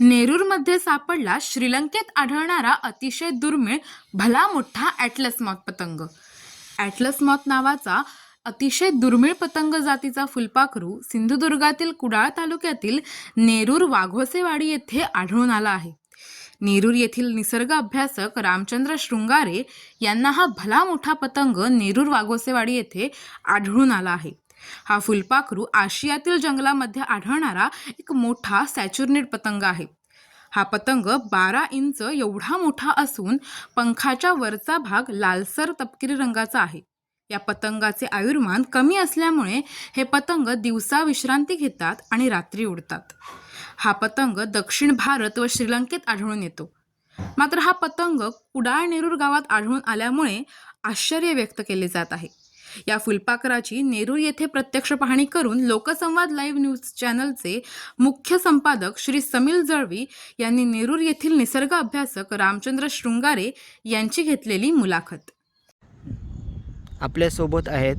नेरूरमध्ये सापडला श्रीलंकेत आढळणारा अतिशय दुर्मिळ भला मोठा ॲटलस मॉथ पतंग. ॲटलस मॉथ नावाचा अतिशय दुर्मिळ पतंग जातीचा फुलपाखरू सिंधुदुर्गातील कुडाळ तालुक्यातील नेरूर वाघोसेवाडी येथे आढळून आला आहे. नेरूर येथील निसर्ग अभ्यासक रामचंद्र शृंगारे यांना हा भला मोठा पतंग नेरूर वाघोसेवाडी येथे आढळून आला आहे. हा फुलपाखरू आशियातील जंगलामध्ये आढळणारा एक मोठा सॅच्युर्नेट पतंग आहे. हा पतंग बारा इंच एवढा मोठा असून पंखाच्या वरचा भाग लालसर तपकिरी रंगाचा आहे. या पतंगाचे आयुर्मान कमी असल्यामुळे हे पतंग दिवसा विश्रांती घेतात आणि रात्री उडतात. हा पतंग दक्षिण भारत व श्रीलंकेत आढळून येतो. मात्र हा पतंग कुडाळ नेरूर गावात आढळून आल्यामुळे आश्चर्य व्यक्त केले जात आहे. या फुलपाखराची नेरूर येथे प्रत्यक्ष पाहणी करून लोकसंवाद लाईव्ह न्यूज चॅनलचे मुख्य संपादक श्री समील जळवी यांनी नेरूर येथील निसर्ग अभ्यासक रामचंद्र शृंगारे यांची घेतलेली मुलाखत. आपल्यासोबत आहेत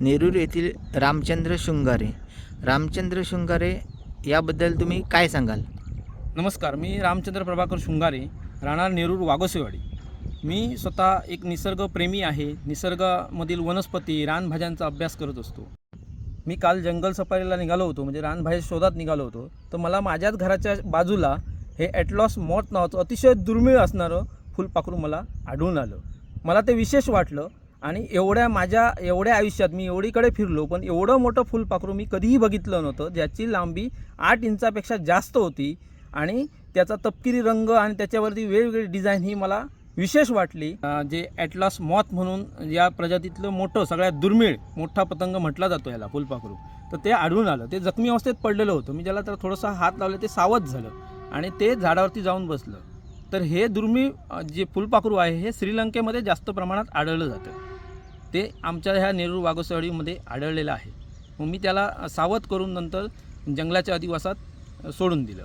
नेरूर येथील रामचंद्र शृंगारे. रामचंद्र शृंगारे याबद्दल तुम्ही काय सांगाल? नमस्कार मी रामचंद्र प्रभाकर शृंगारे राहणार नेरूर वाघोसेवाडी. मी स्वतः एक निसर्गप्रेमी आहे. निसर्गामधील वनस्पती रानभाज्यांचा अभ्यास करत असतो. मी काल जंगल सफारीला निघालो होतो म्हणजे रानभाज्या शोधात निघालो होतो. तर मला माझ्याच घराच्या बाजूला हे ॲटलॉस मॉट नावाचं अतिशय दुर्मिळ असणारं फुलपाखरू मला आढळून आलं. मला ते विशेष वाटलं आणि एवढ्या माझ्या एवढ्या आयुष्यात मी एवढीकडे फिरलो पण एवढं मोठं फुलपाखरू मी कधीही बघितलं नव्हतं. ज्याची लांबी आठ इंचापेक्षा जास्त होती आणि त्याचा तपकिरी रंग आणि त्याच्यावरती वेगवेगळी डिझाईन ही मला विशेष वाटली. जे ॲटलास मॉथ म्हणून या प्रजातीतलं मोठं सगळ्यात दुर्मिळ मोठा पतंग म्हटला जातो याला फुलपाखरू. तर ते आढळून आलं. ते जखमी अवस्थेत पडलेलं होतं. मी ज्याला तर थोडंसं हात लावलं ते सावध झालं. आणि ते झाडावरती जाऊन बसलं. तर हे दुर्मिळ जे फुलपाखरू आहे हे श्रीलंकेमध्ये जास्त प्रमाणात आढळलं जातं. ते आमच्या ह्या नेरूर वाघोसवाडीमध्ये आढळलेलं आहे. मग मी त्याला सावध करून नंतर जंगलाच्या अधिवासात सोडून दिलं.